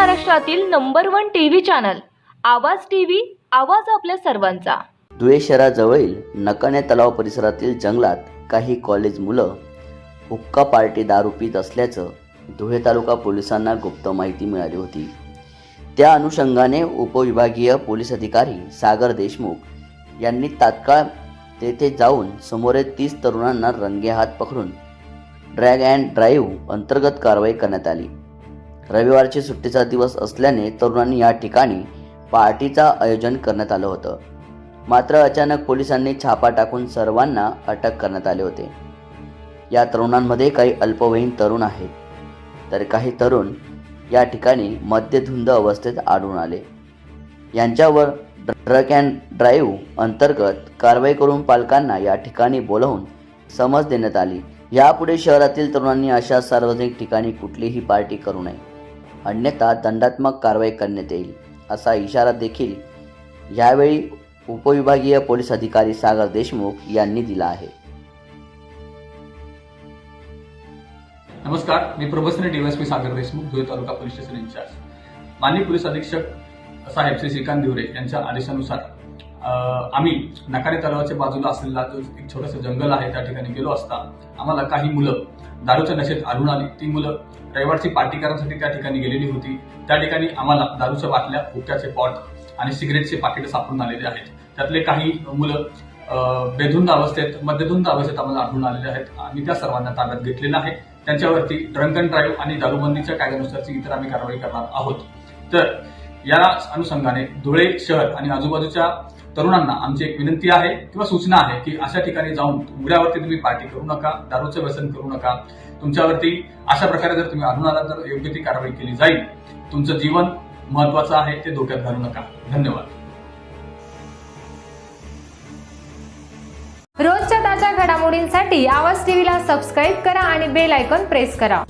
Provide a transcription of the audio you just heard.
महाराष्ट्रातील number one TV channel Awaaz TV Awaaz आपल्या सर्वांचा. धुळे शहराजवळील नकाने तलाव परिसरातील जंगलात काही कॉलेज मुलं हुक्का पार्टी दारू पित असल्याचं धुळे तालुका पोलिसांना गुप्त माहिती मिळाली होती. त्या अनुषंगाने उपविभागीय पोलीस अधिकारी सागर देशमुख यांनी तात्काळ तेथे जाऊन समोरे तीस तरुणांना रंगेहात पकडून ड्रॅग अँड ड्राईव्ह अंतर्गत कारवाई करण्यात आली. रविवारची सुट्टीचा दिवस असल्याने तरुणांनी या ठिकाणी पार्टीचं आयोजन करण्यात आलं होतं. मात्र अचानक पोलिसांनी छापा टाकून सर्वांना अटक करण्यात आले होते. या तरुणांमध्ये काही अल्पवयीन तरुण आहेत. तर काही तरुण या ठिकाणी मद्यधुंद अवस्थेत आढळून आले. यांच्यावर ड्रग अँड ड्राईव्ह अंतर्गत कारवाई करून पालकांना या ठिकाणी बोलावून समज देण्यात आली. यापुढे शहरातील तरुणांनी अशा सार्वजनिक ठिकाणी कुठलीही पार्टी करू नये. अन्यथा दंडात्मक कारवाई करण्यात येईल असा इशारा देखील यावेळी उपविभागीय पोलीस अधिकारी सागर देशमुख यांनी दिला आहे. नमस्कार मी प्रभसने DySP Sagar Deshmukh Dhule taluka police station incharge. माननीय पोलीस अधीक्षक साहेब श्री श्रीकांत दिवरे यांच्या आदेशानुसार आम्ही नकारे तलावाच्या बाजूला असलेला जो एक छोटंसं जंगल आहे त्या ठिकाणी गेलो असता आम्हाला काही मुलं दारूच्या नशेत आढळून आली. ती मुलं रविवारची पार्टी करण्यासाठी त्या ठिकाणी गेलेली होती. त्या ठिकाणी आम्हाला दारूच्या बाटल्या हुक्क्याचे पॉट आणि सिगरेटचे पाकिट सापडून आलेले आहेत. त्यातले काही मुलं बेधुंद अवस्थेत मध्यधुंद अवस्थेत आम्हाला आढळून आलेले आहेत. आम्ही त्या सर्वांना ताब्यात घेतलेलं आहे. त्यांच्यावरती ड्रंक अँड ड्राईव्ह आणि दारूबंदीच्या कायद्यानुसारची इतर आम्ही कारवाई करणार आहोत. तर या अनुषंगाने धुळे शहर आणि आजूबाजूच्या तरुणांना आमची एक विनंती आहे किंवा सूचना आहे की अशा ठिकाणी जाऊन उघड्यावरती तुम्ही पार्टी करू नका दारूचं व्यसन करू नका. तुमच्यावरती अशा प्रकारे जर तुम्ही आढळून आला तर योग्य ती कारवाई केली जाईल. तुमचं जीवन महत्वाचं आहे ते धोक्यात घालू नका. धन्यवाद. रोजच्या ताज्या घडामोडींसाठी आवाज टीव्हीला सबस्क्राईब करा आणि बेल आयकॉन प्रेस करा.